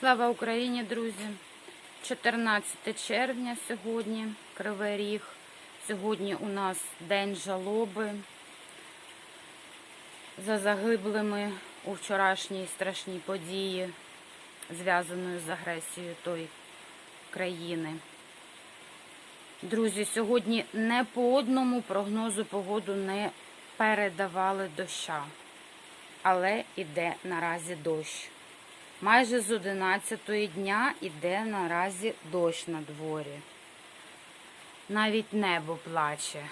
Слава Україні, друзі! 14 червня сьогодні, Кривий Ріг. Сьогодні у нас День жалоби за загиблими у вчорашній страшній події, зв'язаної з агресією тої країни. Друзі, сьогодні не по одному прогнозу погоду не передавали доща, але іде наразі дощ. Майже з 11 дня іде наразі дощ на дворі. Навіть небо плаче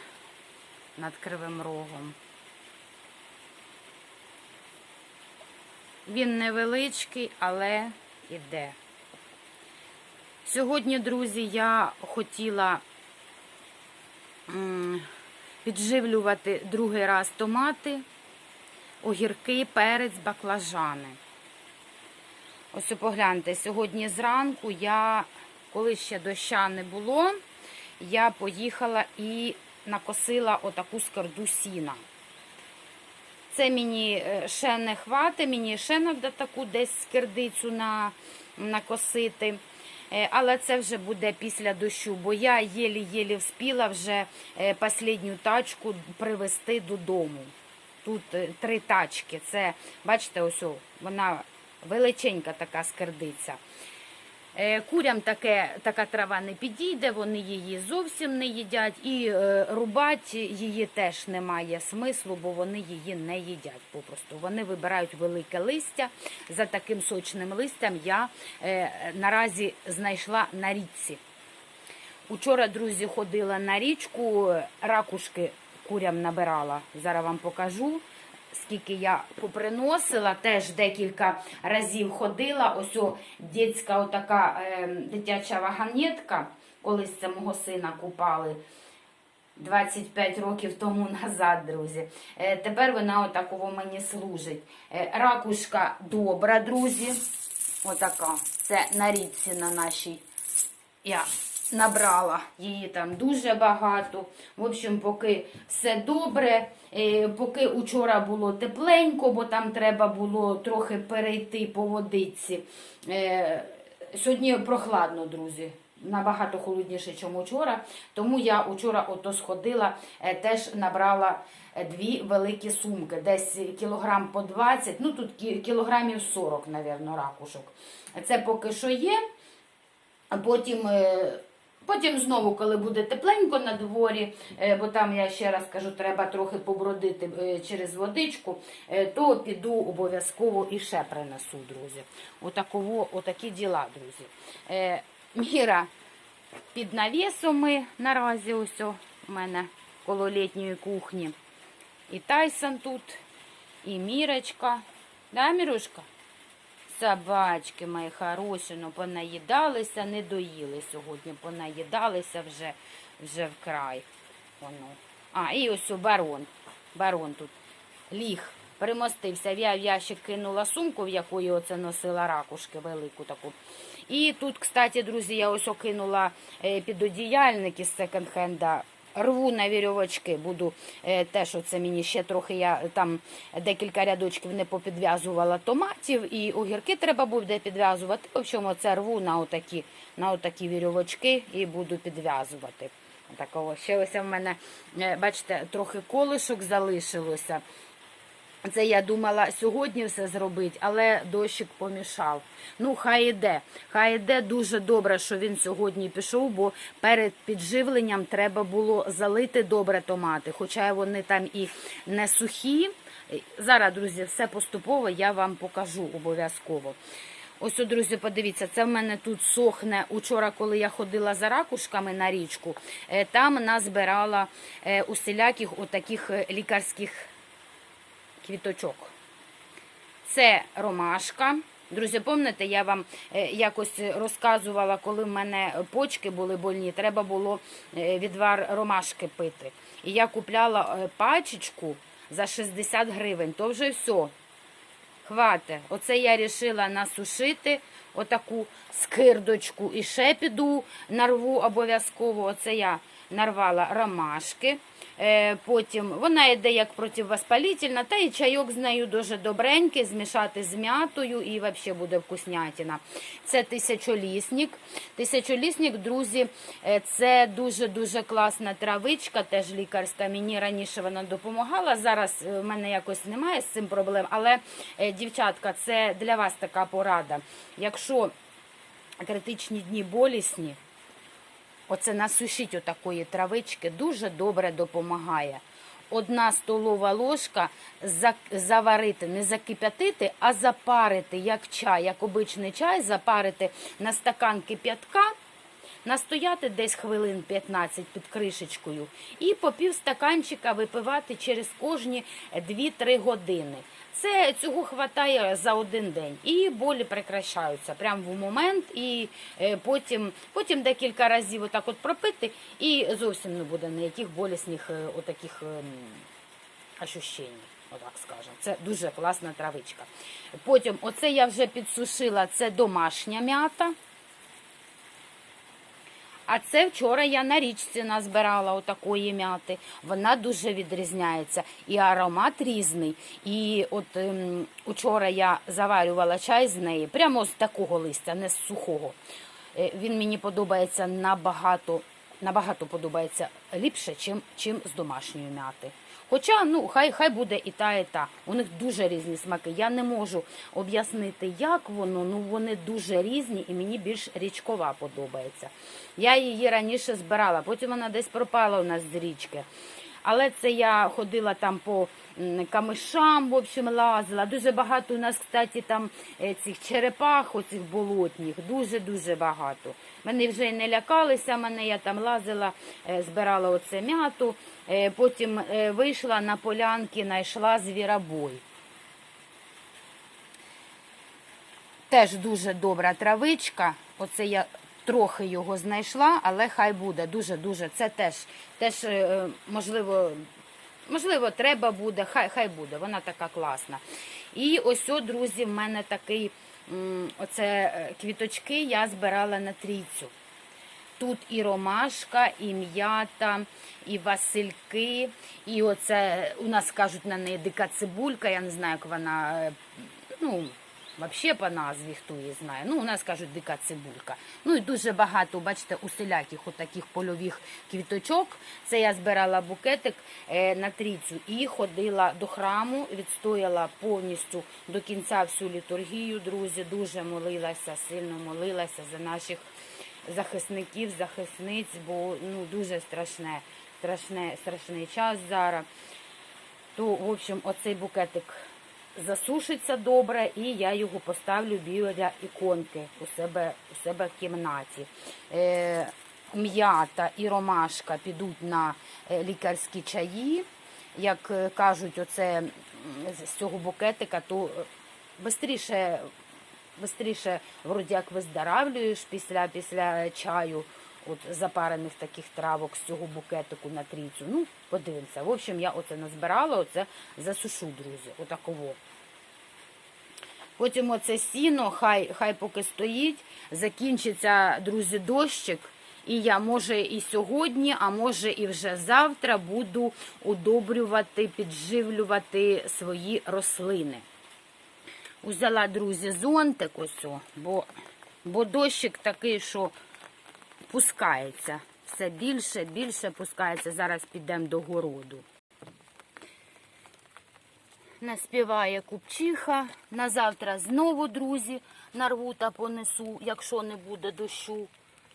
над кривим рогом. Він невеличкий, але іде. Сьогодні, друзі, я хотіла підживлювати другий раз томати, огірки, перець, баклажани. Ось погляньте, сьогодні зранку я, коли ще доща не було, я поїхала і накосила отаку скарду сіна. Це мені е, ще не хватить, мені ще треба таку десь скирдицю на, накосити. Е, Але це вже буде після дощу, бо я єлі-єлі вспіла вже е, останню тачку привезти додому. Тут три тачки. Це, бачите, ось вона величенька така скирдиця. Е, Курям таке, така трава не підійде, вони її зовсім не їдять, і е, рубати її теж немає смислу, бо вони її не їдять попросту. Вони вибирають велике листя. За таким сочним листям я е, наразі знайшла на річці. Учора, друзі, ходила на річку, ракушки курям набирала. Зараз вам покажу. Скільки я поприносила, теж декілька разів ходила. Ось о, дітська отака е, дитяча ваганетка. Колись це мого сина купали 25 років тому назад, друзі. Е, тепер вона отакого мені служить. Е, ракушка добра, друзі. Отака. Це на річці на нашій. Я набрала її там дуже багато. В общем, поки все добре, е, поки учора було тепленько, бо там треба було трохи перейти по водиці. Е, Сьогодні прохладно, друзі. Набагато холодніше, ніж вчора. Тому я вчора ото сходила, е, теж набрала дві великі сумки. Десь кілограм по 20, ну тут кілограмів 40, мабуть, ракушок. Це поки що є. Потім, потім знову, коли буде тепленько на дворі, е, бо там я ще раз кажу, треба трохи побродити е, через водичку, е, то піду обов'язково і ще принесу, друзі. Отаково, отакі діла, друзі. Міра під навісом ми наразі ось у мене коло літньої кухні. І Тайсон тут, і Мірочка. Да, Мірушка? Собачки мої хороші, ну понаїдалися, не доїли сьогодні, понаїдалися вже, вже вкрай. Воно. А, і ось о, барон. Барон тут ліг, примостився. Я в ящик кинула сумку, в якої оце носила ракушки велику таку. І тут, кстати, друзі, я ось окинула е, підодіяльник із секонд-хенда. Рву на вірьовочки, буду е, теж оце мені ще трохи я там декілька рядочків не попідв'язувала томатів і огірки треба буде підв'язувати. В общем, це рву на отакі, на отакі вірьовочки і буду підв'язувати. Такого. Ще ось в мене, е, бачите, трохи колишок залишилося. Це я думала сьогодні все зробити, але дощик помішав. Ну, хай іде. Хай іде дуже добре, що він сьогодні пішов, бо перед підживленням треба було залити добре томати. Хоча вони там і не сухі. Зараз, друзі, все поступово я вам покажу обов'язково. Ось, о, друзі, подивіться, це в мене тут сохне. Учора, коли я ходила за ракушками на річку, е, там назбирала е, усіляких отаких е, лікарських квіточок. Це ромашка. Друзі, пам'ятаєте, я вам е, якось розказувала, коли в мене почки були больні, треба було е, відвар ромашки пити. І я купляла е, пачечку за 60 гривень. То вже все. Хвате. Оце я вирішила насушити отаку скирдочку. І ще піду нарву обов'язково. Оце я нарвала ромашки. Е, Потім вона йде як противоспалительна, та і чайок з нею дуже добренький, змішати з м'ятою і взагалі буде вкуснятина. Це тисячолісник. Тисячолісник, друзі, е, це дуже-дуже класна травичка, теж лікарська. Мені раніше вона допомагала. Зараз е, в мене якось немає з цим проблем. Але, дівчатка, це для вас така порада. Якщо критичні дні болісні, Оце насушіть отакої травички дуже добре допомагає. Одна столова ложка заварити, не закип'ятити, а запарити як чай, як обичний чай, запарити на стакан кип'ятка, настояти десь хвилин 15 під кришечкою і по пів стаканчика випивати через кожні 2-3 години. Це цього хватає за один день. І болі прекращаються прямо в момент, і е, потім, потім декілька разів отак от пропити, і зовсім не буде ніяких болісних е, отаких ем, ощущень. Отак скажемо. Це дуже класна травичка. Потім, оце я вже підсушила, це домашня м'ята. А це вчора я на річці назбирала отакої м'яти. Вона дуже відрізняється. І аромат різний. І от ем, учора я заварювала чай з неї, прямо з такого листя, не з сухого. Е, Він мені подобається набагато, набагато подобається ліпше, чим, чим з домашньої м'яти. Хоча, ну, хай, хай буде і та, і та. У них дуже різні смаки. Я не можу об'яснити, як воно, ну вони дуже різні і мені більш річкова подобається. Я її раніше збирала, потім вона десь пропала у нас з річки. Але це я ходила там по камишам, в общем, лазила. Дуже багато у нас, кстати, там е, цих черепах, оцих болотних, дуже-дуже багато. Вони вже не лякалися мене, я там лазила, е, збирала оце м'яту, Е, потім е, вийшла на полянки, знайшла звіробой. Теж дуже добра травичка. Оце я трохи його знайшла, але хай буде. Дуже-дуже. Це теж, теж можливо, можливо, треба буде, хай, хай буде. Вона така класна. І ось, о, друзі, в мене такий оце е, квіточки я збирала на трійцю. Тут і ромашка, і м'ята, і васильки, і оце у нас кажуть на неї дика цибулька. Я не знаю, як вона е, ну, взагалі по назві хто її знає. Ну, у нас кажуть дика цибулька. Ну і дуже багато, бачите, усіляких отаких польових квіточок. Це я збирала букетик е, на трійцю і ходила до храму, відстояла повністю до кінця всю літургію, друзі. Дуже молилася, сильно молилася за наших захисників, захисниць, бо ну дуже страшне, страшне, страшний час зараз. То, в общем, оцей букетик засушиться добре, і я його поставлю біля іконки у себе, у себе в кімнаті. Е, м'ята і ромашка підуть на е, лікарські чаї. Як е, кажуть, оце з цього букетика, то швидше Бистріше, вроді як виздоравлюєш після, після чаю, от запарених таких травок з цього букетику на трійцю. Ну, подивимося. В общем, я оце назбирала, оце засушу, друзі. Отаково. Потім оце сіно, хай, хай поки стоїть, закінчиться, друзі, дощик. І я, може, і сьогодні, а може, і вже завтра буду удобрювати, підживлювати свої рослини. Узяла, друзі, зонтик ось, бо, бо дощик такий, що пускається. Все більше, більше пускається. Зараз підемо до городу. Наспіває купчиха. На завтра знову, друзі, нарву та понесу, якщо не буде дощу.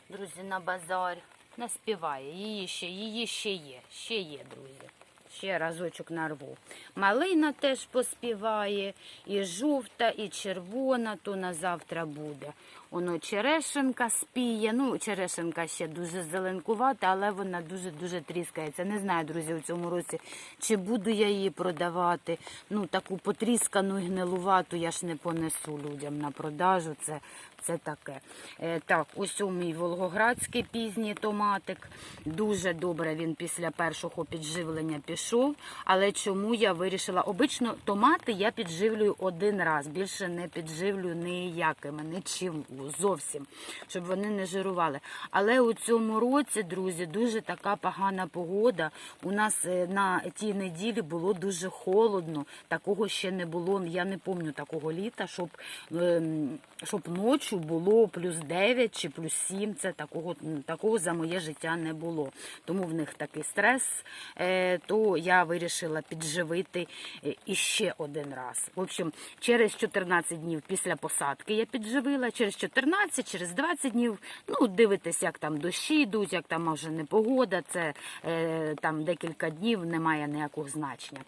Друзі, на базар. Наспіває. Її ще, її ще є. Ще є, друзі. Ще разочок нарву. Малина теж поспіває, і жовта, і червона, то на завтра буде. Воно черешенка спіє. Ну, черешенка ще дуже зеленкувата, але вона дуже-дуже тріскається. Не знаю, друзі, у цьому році, чи буду я її продавати. Ну, таку потріскану і гнилувату я ж не понесу людям на продажу. Це це таке. Е, Так, ось у мій волгоградський пізній томатик. Дуже добре він після першого підживлення пішов. Але чому я вирішила? Обично томати я підживлюю один раз, більше не підживлюю ніякими, нічим зовсім, щоб вони не жирували. Але у цьому році, друзі, дуже така погана погода. У нас е, на тій неділі було дуже холодно. Такого ще не було. Я не пам'ятаю такого літа, щоб, ем, щоб ночі було плюс 9 чи плюс 7. Це такого, такого за моє життя не було. Тому в них такий стрес. Е, то я вирішила підживити е, іще один раз. В общем, через 14 днів після посадки я підживила, через 14, через 20 днів. Ну, дивитесь, як там дощі йдуть, як там може непогода. Це е, там декілька днів немає ніякого значення.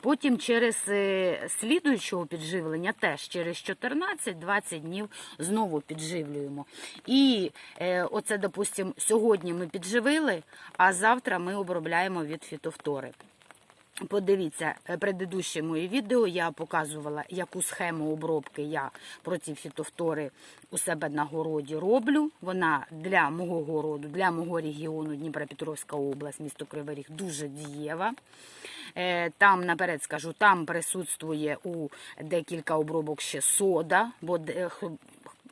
Потім через слідуючого підживлення, теж через 14-20 днів знову підживлюємо. І е, оце, допустимо, сьогодні ми підживили, а завтра ми обробляємо від фітофтори. Подивіться, е, моє відео я показувала, яку схему обробки я проти фітофтори у себе на городі роблю. Вона для мого городу, для мого регіону Дніпропетровська область, місто Кривий Ріг, дуже дієва. Е, Там, наперед скажу, там присутствує у декілька обробок ще сода, бо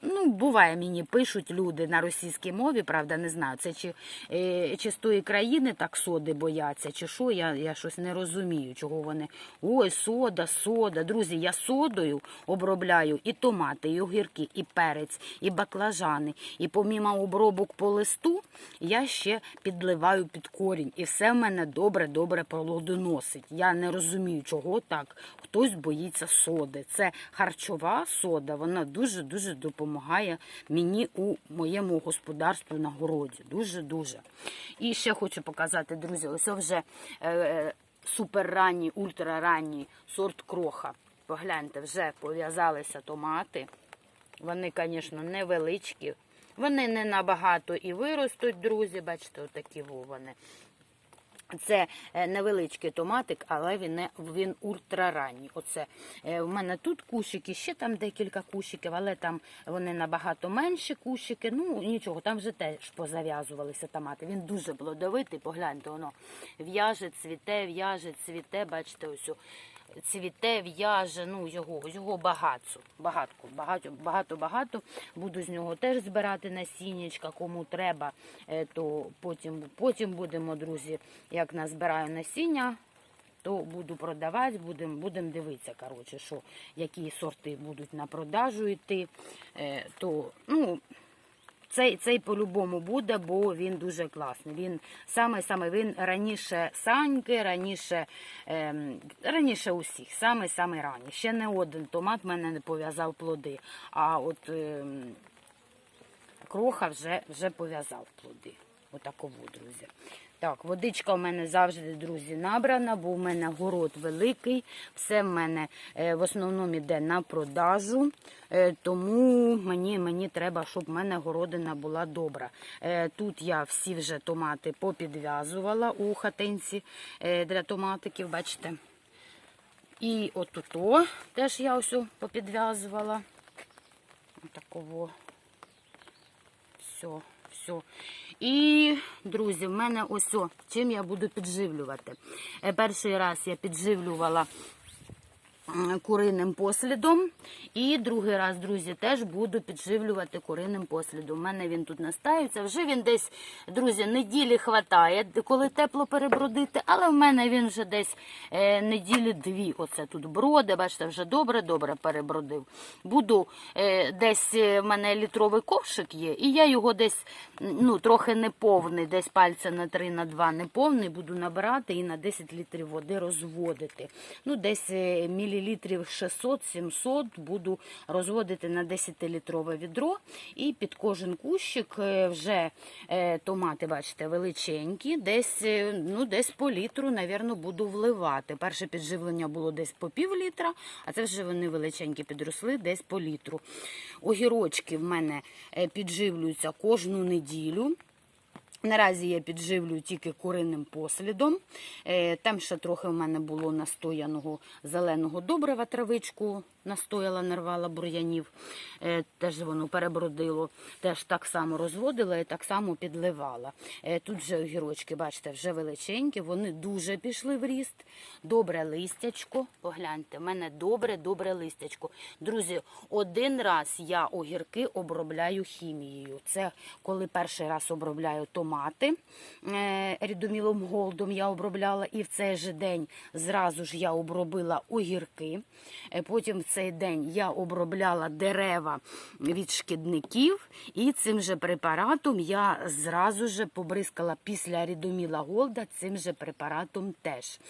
Ну, буває, мені пишуть люди на російській мові, правда, не знаю, це чи, е, чи з тої країни так соди бояться, чи що, я, я щось не розумію, чого вони. Ой, сода, сода. Друзі, я содою обробляю і томати, і огірки, і перець, і баклажани. І помімо обробок по листу, я ще підливаю під корінь. І все в мене добре-добре плодоносить. Я не розумію, чого так. Хтось боїться соди. Це харчова сода, вона дуже-дуже допомагає мені у моєму господарству на городі. Дуже-дуже. І ще хочу показати, друзі, ось вже е, суперранній, ультраранній сорт кроха. Погляньте, вже пов'язалися томати. Вони, звісно, невеличкі. Вони не набагато і виростуть, друзі. Бачите, отакі вони. Це е, невеличкий томатик, але він, не, він ультраранній. Оце е, в мене тут кущики, ще там декілька кущиків, але там вони набагато менші кущики. Ну нічого, там вже теж позав'язувалися томати. Він дуже плодовитий. Погляньте, воно в'яже, цвіте, в'яже, цвіте. Бачите, ось цвіте, в'яже. Ну його, його багато, багато, багато, багато, багато. Буду з нього теж збирати насіннячка, кому треба, е, то потім, потім будемо, друзі, як назбираю насіння, то буду продавати, будемо будем дивитися, коротше, що, які сорти будуть на продажу йти. Е, то, ну, цей, цей по-любому буде, бо він дуже класний. Він саме саме він раніше саньки, раніше, ем, раніше усіх, саме саме рані. Ще не один томат мене не пов'язав плоди. А от ем, кроха вже, вже пов'язав плоди. Отакову, друзі. Так, водичка у мене завжди, друзі, набрана, бо у мене город великий. Все в мене е, в основному йде на продажу. Е, тому мені, мені треба, щоб в мене городина була добра. Е, тут я всі вже томати попідв'язувала у хатинці для томатиків, бачите. І отуто теж я ось попідв'язувала. Отаково. Все, все. І, друзі, в мене ось о, чим я буду підживлювати. Е, Перший раз я підживлювала куриним послідом. І другий раз, друзі, теж буду підживлювати куриним послідом. У мене він тут настаюється. Вже він десь, друзі, неділі хватає, коли тепло перебродити, але в мене він вже десь е, неділі дві. Оце тут броди, бачите, вже добре-добре перебродив. Буду е, десь е, в мене літровий ковшик є, і я його десь ну, трохи неповний, десь пальця на 3 на 2 неповний, буду набирати і на 10 літрів води розводити. Ну, десь е, мілілітрів 600-700 буду розводити на 10-літрове відро. І під кожен кущик е, вже е, томати, бачите, величенькі, десь, е, ну, десь по літру, навірно, буду вливати. Перше підживлення було десь по пів літра, а це вже вони величенькі підросли, десь по літру. Огірочки в мене підживлюються кожну неділю. Наразі я підживлюю тільки куриним послідом. Е, Там ще трохи в мене було настояного зеленого добрива, травичку настояла, нарвала бур'янів. Е, Теж воно перебродило, теж так само розводила і так само підливала. Е, Тут вже огірочки, бачите, вже величенькі, вони дуже пішли в ріст. Добре листячко. Погляньте, в мене добре, добре листячко. Друзі, один раз я огірки обробляю хімією. Це коли перший раз обробляю томати е, рідомілом голдом я обробляла, і в цей же день зразу ж я обробила огірки. Е, Потім в цей день я обробляла дерева від шкідників, і цим же препаратом я зразу ж побризкала після рідоміла голда цим же препаратом теж.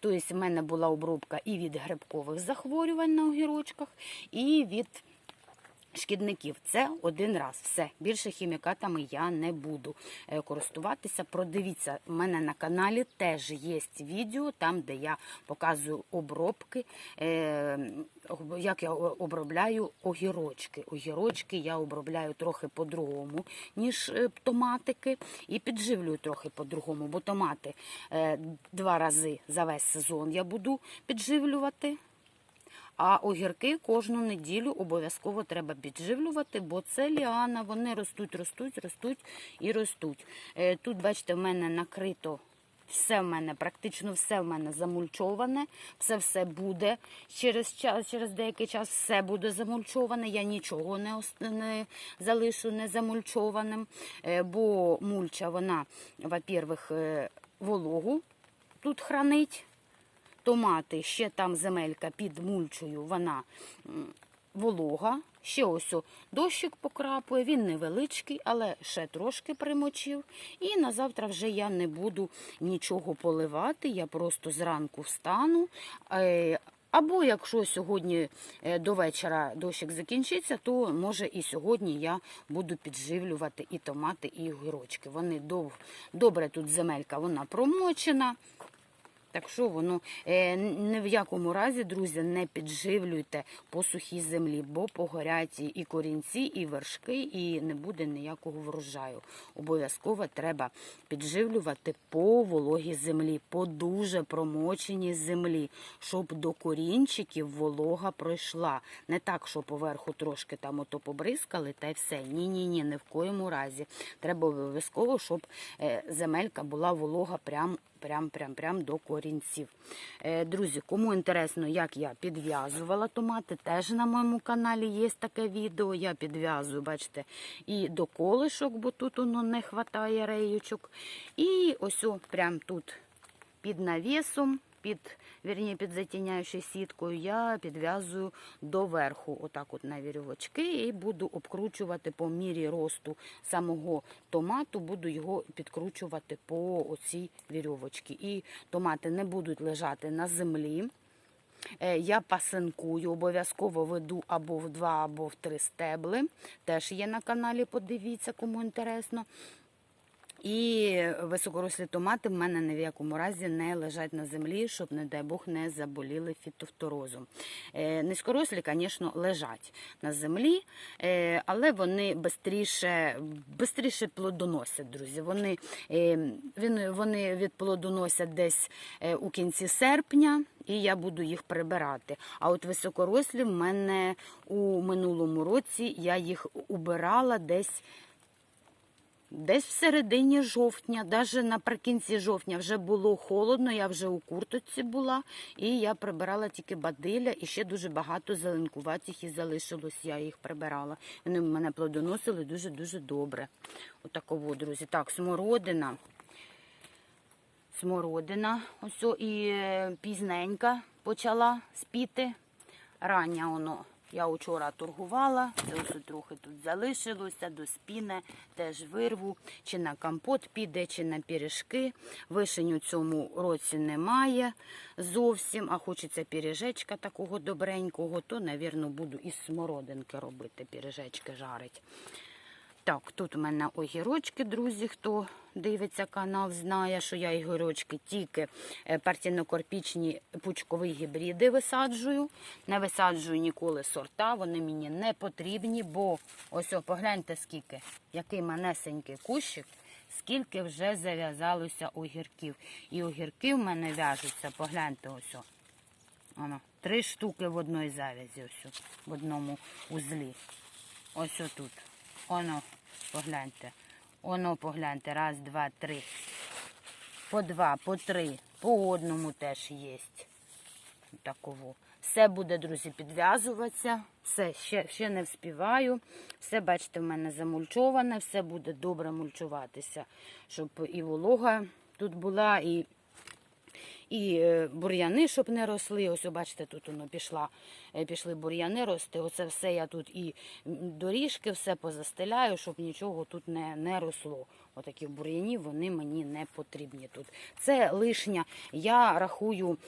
Тобто в мене була обробка і від грибкових захворювань на огірочках, і від шкідників. Це один раз. Все. Більше хімікатами я не буду е, користуватися. Продивіться, в мене на каналі теж є відео, там, де я показую обробки, е, як я обробляю огірочки. Огірочки я обробляю трохи по-другому, ніж е, томатики, і підживлюю трохи по-другому, бо томати два рази за весь сезон я буду підживлювати. А огірки кожну неділю обов'язково треба підживлювати, бо це ліана, вони ростуть, ростуть, ростуть і ростуть. Е, Тут, бачите, в мене накрито все в мене, практично все в мене замульчоване, все все буде через час, через деякий час все буде замульчоване. Я нічого не, не залишу не замульчованим, е, бо мульча, вона, во-первых, е, вологу тут хранить томати, ще там земелька під мульчою, вона волога. Ще ось дощик покрапує, він невеличкий, але ще трошки примочив. І на завтра вже я не буду нічого поливати, я просто зранку встану. Е, Або якщо сьогодні е, до вечора дощик закінчиться, то може і сьогодні я буду підживлювати і томати, і огірочки. Вони дов, добре тут земелька, вона промочена. Так що воно е, ні в якому разі, друзі, не підживлюйте по сухій землі, бо погорять і- корінці, і вершки, і не буде ніякого врожаю. Обов'язково треба підживлювати по вологій землі, по дуже промоченій землі, щоб до корінчиків волога пройшла. Не так, що поверху трошки там ото побризкали, та й все. Ні, ні, ні в коєму разі. Треба обов'язково, щоб е, земелька була волога прям прям, прям, прям до корінців. Е, друзі, кому інтересно, як я підв'язувала томати, теж на моєму каналі є таке відео. Я підв'язую, бачите, і до колишок, бо тут воно не вистачає реючок. І ось прям тут під навісом, під, вірні, під затіняючою сіткою, я підв'язую доверху, отак от на вірьовочки, і буду обкручувати по мірі росту самого томату, буду його підкручувати по оцій вірьовочці. І томати не будуть лежати на землі. Е, Я пасинкую, обов'язково веду або в два, або в три стебли. Теж є на каналі, подивіться, кому інтересно. І високорослі томати в мене ні в якому разі не лежать на землі, щоб, не дай Бог, не заболіли фітофторозом. Е, Низькорослі, звісно, лежать на землі, е, але вони бистріше плодоносять, друзі. Вони, е, вони відплодоносять десь е, у кінці серпня, і я буду їх прибирати. А от високорослі в мене у минулому році я їх убирала десь. Десь в середині жовтня, навіть наприкінці жовтня вже було холодно, я вже у курточці була, і я прибирала тільки бадиля, і ще дуже багато зеленкуватих і залишилось, я їх прибирала. Вони мене плодоносили дуже-дуже добре. Отаково, друзі. Так, смородина. Смородина. Ось і е, пізненька почала спіти. Рання воно. Я вчора торгувала, це трохи тут залишилося, до спіни теж вирву, чи на компот піде, чи на піріжки. Вишень у цьому році немає зовсім, а хочеться піріжечка такого добренького, то, навірно, буду із смородинки робити, пиріжечки жарить. Так, тут у мене огірочки, друзі. Хто дивиться канал, знає, що я огірочки тільки е, партійно-корпічні пучкові гібриди висаджую. Не висаджую ніколи сорта, вони мені не потрібні, бо ось о, погляньте скільки, який манесенький кущик. скільки вже зав'язалося огірків. І огірки в мене в'яжуться, погляньте ось. о. Три штуки в одній завязі, ось о, в одному узлі. Ось отут. Оно, погляньте. Оно, погляньте. Раз, два, три. По два, по три. По одному теж є. Таково. Все буде, друзі, підв'язуватися. Все, ще, ще не вспіваю. Все, бачите, в мене замульчоване, все буде добре мульчуватися, щоб і волога тут була, і і е, бур'яни, щоб не росли. Ось, бачите, тут воно пішла, е, пішли бур'яни рости. Оце все я тут і доріжки все позастеляю, щоб нічого тут не, не росло. Отакі бур'яні вони мені не потрібні тут. Це лишня. Я рахую,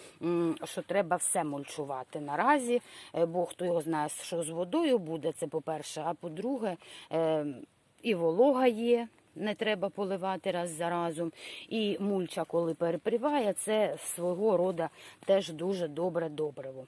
що треба все мульчувати наразі, е, бо хто його знає, що з водою буде, це по-перше, а по-друге, і волога є. Не треба поливати раз за разом. І мульча, коли перепріває, це свого роду теж дуже добре добриво.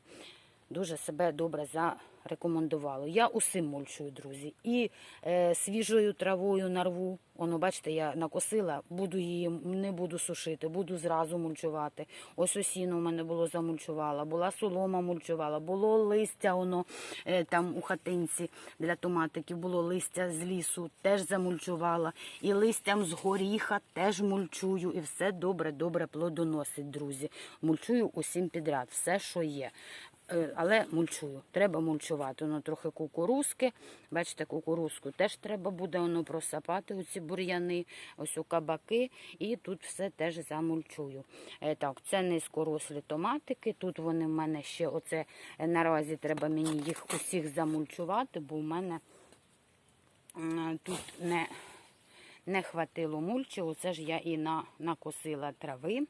Дуже себе добре зарекомендувало. Я усім мульчую, друзі. І е, свіжою травою нарву. Воно, бачите, я накосила, буду її, не буду сушити, буду зразу мульчувати. Ось осіно у мене було замульчувала, була солома мульчувала, було листя воно е, там у хатинці для томатиків, було листя з лісу, теж замульчувала. І листям з горіха теж мульчую. І все добре-добре плодоносить, друзі. Мульчую усім підряд, все, що є. Е, Але мульчую, треба мульчувати. Воно трохи кукурузки. Бачите, кукурузку теж треба буде воно просапати, оці бур'яни, ось у кабаки, і тут все теж замульчую. Е, Так, це низькорослі томатики. Тут вони в мене ще оце е, наразі треба мені їх усіх замульчувати, бо в мене тут не, не хватило мульчі. Оце ж я і на, накосила трави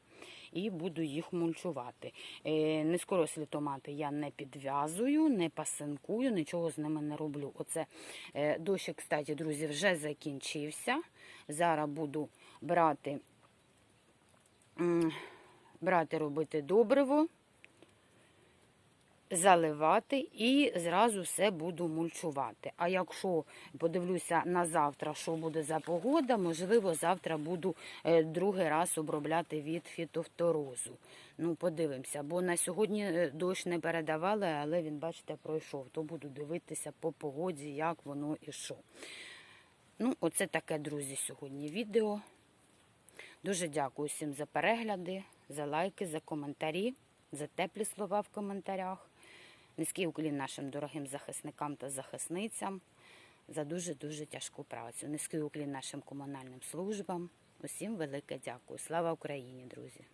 і буду їх мульчувати. Низкорослі низькорослі томати я не підв'язую, не пасинкую, нічого з ними не роблю. Оце е, дощик, кстати, друзі, вже закінчився. Зараз буду брати, брати робити добриво заливати і зразу все буду мульчувати. А якщо подивлюся на завтра, що буде за погода, можливо, завтра буду е, другий раз обробляти від фітофторозу. Ну, подивимося, бо на сьогодні е, дощ не передавали, але він, бачите, пройшов. То буду дивитися по погоді, як воно і що. Ну, оце таке, друзі, сьогодні відео. Дуже дякую всім за перегляди, за лайки, за коментарі, за теплі слова в коментарях. Низький уклін нашим дорогим захисникам та захисницям за дуже-дуже тяжку працю. Низький уклін нашим комунальним службам. Усім велике дякую. Слава Україні, друзі!